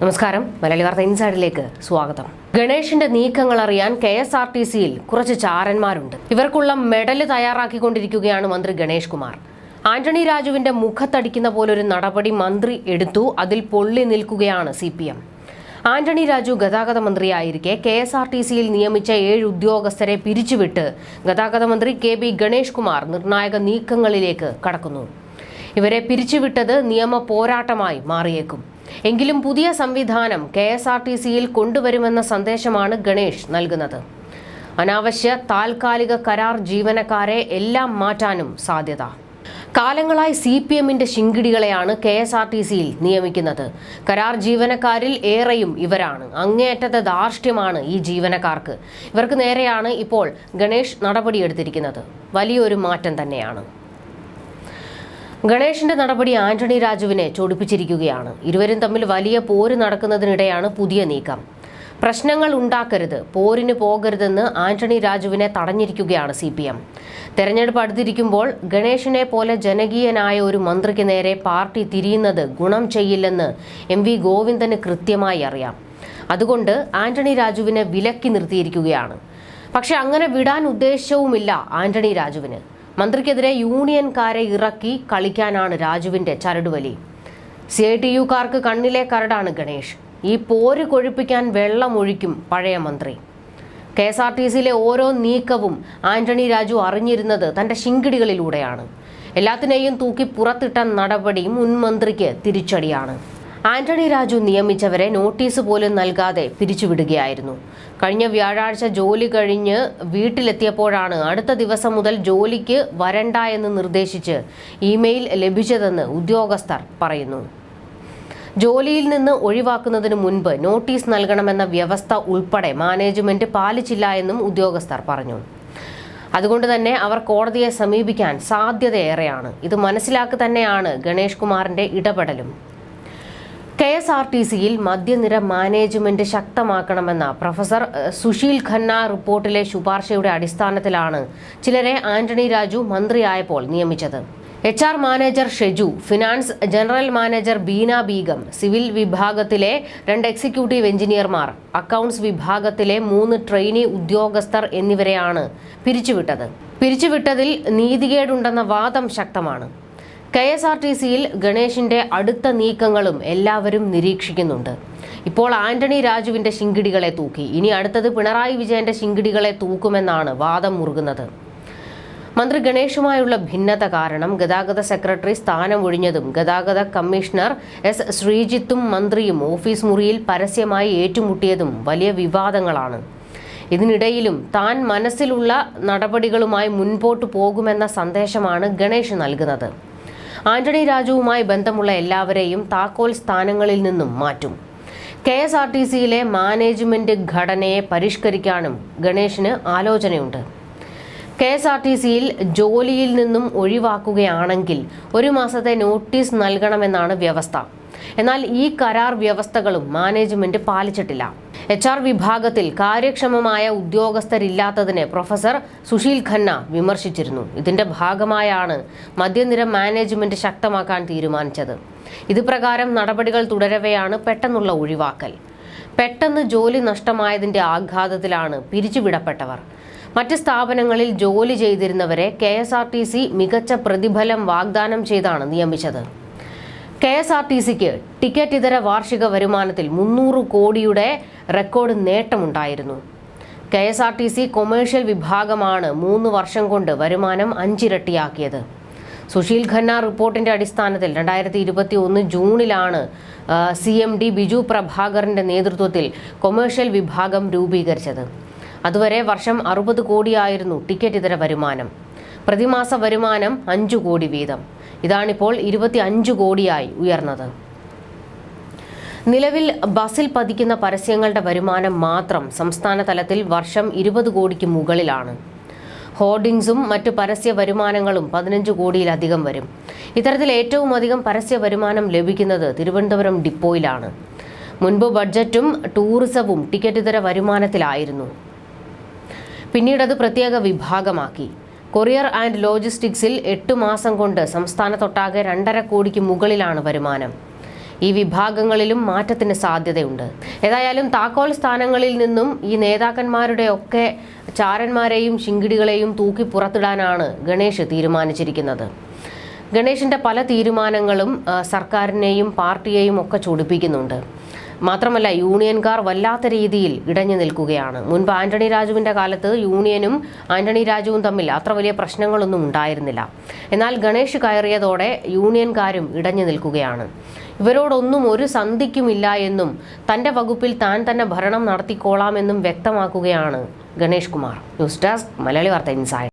നമസ്കാരം. മലയാളി വാർത്ത ഇൻസൈഡിലേക്ക് സ്വാഗതം. ഗണേഷിന്റെ നീക്കങ്ങൾ അറിയാൻ കെ എസ് ആർ ടി സിയിൽ കുറച്ച് ചാരന്മാരുണ്ട്. ഇവർക്കുള്ള മെഡൽ തയ്യാറാക്കിക്കൊണ്ടിരിക്കുകയാണ് മന്ത്രി ഗണേഷ് കുമാർ. ആന്റണി രാജുവിന്റെ മുഖത്തടിക്കുന്ന പോലെ ഒരു നടപടി മന്ത്രി എടുത്തു. അതിൽ പൊള്ളി നിൽക്കുകയാണ് C P M. Antony Raju ഗതാഗത മന്ത്രിയായിരിക്കെ കെ എസ് ആർ ടി സിയിൽ നിയമിച്ച ഏഴ് ഉദ്യോഗസ്ഥരെ പിരിച്ചുവിട്ട് ഗതാഗത മന്ത്രി കെ ബി ഗണേഷ് കുമാർ നിർണായക നീക്കങ്ങളിലേക്ക് കടക്കുന്നു. ഇവരെ പിരിച്ചുവിട്ടത് നിയമ പോരാട്ടമായി മാറിയേക്കും. എങ്കിലും പുതിയ സംവിധാനം കെ എസ് ആർ ടി സിയിൽ കൊണ്ടുവരുമെന്ന സന്ദേശമാണ് ഗണേഷ് നൽകുന്നത്. അനാവശ്യ താൽക്കാലിക കരാർ ജീവനക്കാരെ എല്ലാം മാറ്റാനും സാധ്യത. കാലങ്ങളായി സി പി എമ്മിന്റെ ശിങ്കിടികളെയാണ് കെ എസ് ആർ ടി സിയിൽ നിയമിക്കുന്നത്. കരാർ ജീവനക്കാരിൽ ഏറെയും ഇവരാണ്. അങ്ങേയറ്റത്തെ ധാർഷ്ട്യമാണ് ഈ ജീവനക്കാർക്ക്. ഇവർക്ക് നേരെയാണ് ഇപ്പോൾ ഗണേഷ് നടപടിയെടുത്തിരിക്കുന്നത്. വലിയൊരു മാറ്റം തന്നെയാണ്. ഗണേഷിന്റെ നടപടി ആന്റണി രാജുവിനെ ചൊടിപ്പിച്ചിരിക്കുകയാണ്. ഇരുവരും തമ്മിൽ വലിയ പോര് നടക്കുന്നതിനിടെയാണ് പുതിയ നീക്കം. പ്രശ്നങ്ങൾ ഉണ്ടാക്കരുത് പോരിന് പോകരുതെന്ന് ആന്റണി രാജുവിനെ തടഞ്ഞിരിക്കുകയാണ് സി പി എം. തെരഞ്ഞെടുപ്പ് അടുത്തിരിക്കുമ്പോൾ ഗണേഷിനെ പോലെ ജനകീയനായ ഒരു മന്ത്രിക്ക് നേരെ പാർട്ടി തിരിയുന്നത് ഗുണം ചെയ്യില്ലെന്ന് എം വി ഗോവിന്ദന് കൃത്യമായി അറിയാം. അതുകൊണ്ട് ആന്റണി രാജുവിനെ വിലക്കി നിർത്തിയിരിക്കുകയാണ്. പക്ഷെ അങ്ങനെ വിടാൻ ഉദ്ദേശവുമില്ല ആന്റണി രാജുവിന്. മന്ത്രിക്കെതിരെ യൂണിയൻകാരെ ഇറക്കി കളിക്കാനാണ് രാജുവിന്റെ ചരടുവലി. സി ഐ ടി യുക്കാർക്ക് കണ്ണിലെ കരടാണ് ഗണേഷ്. ഈ പോര് കൊഴിപ്പിക്കാൻ വെള്ളമൊഴിക്കും പഴയ മന്ത്രി. കെ എസ് ആർ ടി സിയിലെ ഓരോ നീക്കവും ആന്റണി രാജു അറിഞ്ഞിരുന്നത് തന്റെ ശിങ്കിടികളിലൂടെയാണ്. എല്ലാത്തിനെയും തൂക്കി പുറത്തിട്ട നടപടി മുൻ മന്ത്രിക്ക് തിരിച്ചടിയാണ്. ആന്റണി രാജു നിയമിച്ചവരെ നോട്ടീസ് പോലും നൽകാതെ പിരിച്ചുവിടുകയായിരുന്നു. കഴിഞ്ഞ വ്യാഴാഴ്ച ജോലി കഴിഞ്ഞ് വീട്ടിലെത്തിയപ്പോഴാണ് അടുത്ത ദിവസം മുതൽ ജോലിക്ക് വരണ്ട എന്ന് നിർദ്ദേശിച്ച് ഇമെയിൽ ലഭിച്ചതെന്ന് ഉദ്യോഗസ്ഥർ പറയുന്നു. ജോലിയിൽ നിന്ന് ഒഴിവാക്കുന്നതിന് മുൻപ് നോട്ടീസ് നൽകണമെന്ന വ്യവസ്ഥ ഉൾപ്പെടെ മാനേജ്മെന്റ് പാലിച്ചില്ല എന്നും ഉദ്യോഗസ്ഥർ പറഞ്ഞു. അതുകൊണ്ട് തന്നെ അവർ കോടതിയെ സമീപിക്കാൻ സാധ്യതയേറെയാണ്. ഇത് മനസ്സിലാക്കി തന്നെയാണ് ഗണേഷ് കുമാറിന്റെ ഇടപെടലും. കെ എസ് ആർ ടി സിയിൽ മദ്യനിര മാനേജ്മെന്റ് ശക്തമാക്കണമെന്ന പ്രൊഫസർ സുശീൽ ഖന്ന റിപ്പോർട്ടിലെ ശുപാർശയുടെ അടിസ്ഥാനത്തിലാണ് ചിലരെ ആന്റണി രാജു മന്ത്രിയായപ്പോൾ നിയമിച്ചത്. H R manager Sheju finance general manager Beena Begum civil വിഭാഗത്തിലെ രണ്ട് എക്സിക്യൂട്ടീവ് എഞ്ചിനീയർമാർ അക്കൗണ്ട്സ് വിഭാഗത്തിലെ മൂന്ന് ട്രെയിനി ഉദ്യോഗസ്ഥർ എന്നിവരെയാണ് പിരിച്ചുവിട്ടത്. പിരിച്ചുവിട്ടതിൽ നീതികേടുണ്ടെന്ന വാദം ശക്തമാണ്. കെ എസ് ആർ ടി സിയിൽ ഗണേഷിന്റെ അടുത്ത നീക്കങ്ങളും എല്ലാവരും നിരീക്ഷിക്കുന്നുണ്ട്. ഇപ്പോൾ ആന്റണി രാജുവിന്റെ ശിങ്കിടികളെ തൂക്കി. ഇനി അടുത്തത് പിണറായി വിജയന്റെ ശിങ്കിടികളെ തൂക്കുമെന്നാണ് വാദം മുറുകുന്നത്. മന്ത്രി ഗണേഷുമായുള്ള ഭിന്നത കാരണം ഗതാഗത സെക്രട്ടറി സ്ഥാനം ഒഴിഞ്ഞതും ഗതാഗത കമ്മീഷണർ എസ് ശ്രീജിത്തും മന്ത്രിയും ഓഫീസ് മുറിയിൽ പരസ്യമായി ഏറ്റുമുട്ടിയതും വലിയ വിവാദങ്ങളാണ്. ഇതിനിടയിലും താൻ മനസ്സിലുള്ള നടപടികളുമായി മുൻപോട്ടു പോകുമെന്ന സന്ദേശമാണ് ഗണേഷ് നൽകുന്നത്. ആന്റണി രാജുവുമായി ബന്ധമുള്ള എല്ലാവരെയും താക്കോൽ സ്ഥാനങ്ങളിൽ നിന്നും മാറ്റും. കെ എസ് ആർ ടി സിയിലെ മാനേജ്മെന്റ് ഘടനയെ പരിഷ്കരിക്കാനും ഗണേഷിന് ആലോചനയുണ്ട്. കെ എസ് ആർ ടി സിയിൽ ജോലിയിൽ നിന്നും ഒഴിവാക്കുകയാണെങ്കിൽ ഒരു മാസത്തെ നോട്ടീസ് നൽകണമെന്നാണ് വ്യവസ്ഥ. എന്നാൽ ഈ കരാർ വ്യവസ്ഥകളും മാനേജ്മെന്റ് പാലിച്ചിട്ടില്ല. എച്ച് ആർ വിഭാഗത്തിൽ കാര്യക്ഷമമായ ഉദ്യോഗസ്ഥരില്ലാത്തതിനെ പ്രൊഫസർ സുശീൽ ഖന്ന വിമർശിച്ചിരുന്നു. ഇതിന്റെ ഭാഗമായാണ് മദ്യനിര മാനേജ്മെന്റ് ശക്തമാക്കാൻ തീരുമാനിച്ചത്. ഇത് പ്രകാരം നടപടികൾ തുടരവെയാണ് പെട്ടെന്നുള്ള ഒഴിവാക്കൽ. പെട്ടെന്ന് ജോലി നഷ്ടമായതിന്റെ ആഘാതത്തിലാണ് പിരിച്ചുവിടപ്പെട്ടവർ. മറ്റ് സ്ഥാപനങ്ങളിൽ ജോലി ചെയ്തിരുന്നവരെ കെ മികച്ച പ്രതിഫലം വാഗ്ദാനം ചെയ്താണ് നിയമിച്ചത്. കെ എസ് ആർ ടി സിക്ക് ടിക്കറ്റ് ഇതര വാർഷിക വരുമാനത്തിൽ മുന്നൂറ് കോടിയുടെ record നേട്ടമുണ്ടായിരുന്നു. K S R T C commercial വിഭാഗമാണ് മൂന്ന് വർഷം കൊണ്ട് വരുമാനം അഞ്ചിരട്ടിയാക്കിയത്. സുശീൽ ഖന്ന റിപ്പോർട്ടിന്റെ അടിസ്ഥാനത്തിൽ രണ്ടായിരത്തി ഇരുപത്തി ഒന്ന് ജൂണിലാണ് സി എം ഡി ബിജു പ്രഭാകറിന്റെ നേതൃത്വത്തിൽ കൊമേഴ്ഷ്യൽ വിഭാഗം രൂപീകരിച്ചത്. അതുവരെ വർഷം അറുപത് കോടിയായിരുന്നു ടിക്കറ്റ് ഇതര വരുമാനം. പ്രതിമാസ വരുമാനം അഞ്ചു കോടി വീതം. ഇതാണിപ്പോൾ ഇരുപത്തി അഞ്ച് കോടിയായി ഉയർന്നത്. നിലവിൽ ബസിൽ പതിക്കുന്ന പരസ്യങ്ങളുടെ വരുമാനം മാത്രം സംസ്ഥാന തലത്തിൽ വർഷം ഇരുപത് കോടിക്ക് മുകളിലാണ്. ഹോർഡിങ്സും മറ്റു പരസ്യ വരുമാനങ്ങളും പതിനഞ്ച് കോടിയിലധികം വരും. ഇത്തരത്തിൽ ഏറ്റവും അധികം പരസ്യ വരുമാനം ലഭിക്കുന്നത് തിരുവനന്തപുരം ഡിപ്പോയിലാണ്. മുൻപ് ബഡ്ജറ്റും ടൂറിസവും ടിക്കറ്റ് ഇതര വരുമാനത്തിലായിരുന്നു. പിന്നീട് അത് പ്രത്യേക വിഭാഗമാക്കി. കൊറിയർ ആൻഡ് ലോജിസ്റ്റിക്സിൽ എട്ട് മാസം കൊണ്ട് സംസ്ഥാനത്തൊട്ടാകെ രണ്ടര കോടിക്ക് മുകളിലാണ് വരുമാനം. ഈ വിഭാഗങ്ങളിലും മാറ്റത്തിന് സാധ്യതയുണ്ട്. ഏതായാലും താക്കോൽ സ്ഥാനങ്ങളിൽ നിന്നും ഈ നേതാക്കന്മാരുടെ ഒക്കെ ചാരന്മാരെയും ശിങ്കിടികളെയും തൂക്കി പുറത്തിടാനാണ് ഗണേഷ് തീരുമാനിച്ചിരിക്കുന്നത്. ഗണേഷിന്റെ പല തീരുമാനങ്ങളും സർക്കാരിനെയും പാർട്ടിയെയും ഒക്കെ ചൊടിപ്പിക്കുന്നുണ്ട്. മാത്രമല്ല യൂണിയൻകാർ വല്ലാത്ത രീതിയിൽ ഇടഞ്ഞു നിൽക്കുകയാണ്. മുൻപ് ആന്റണി രാജുവിന്റെ കാലത്ത് യൂണിയനും ആന്റണി രാജുവും തമ്മിൽ അത്ര വലിയ പ്രശ്നങ്ങളൊന്നും ഉണ്ടായിരുന്നില്ല. എന്നാൽ ഗണേഷ് കയറിയതോടെ യൂണിയൻകാരും ഇടഞ്ഞു നിൽക്കുകയാണ്. ഇവരോടൊന്നും ഒരു സന്ധിക്കുമില്ല എന്നും തന്റെ വകുപ്പിൽ താൻ തന്നെ ഭരണം നടത്തിക്കോളാമെന്നും വ്യക്തമാക്കുകയാണ് Ganesh Kumar. News desk Malayali Vartha inside.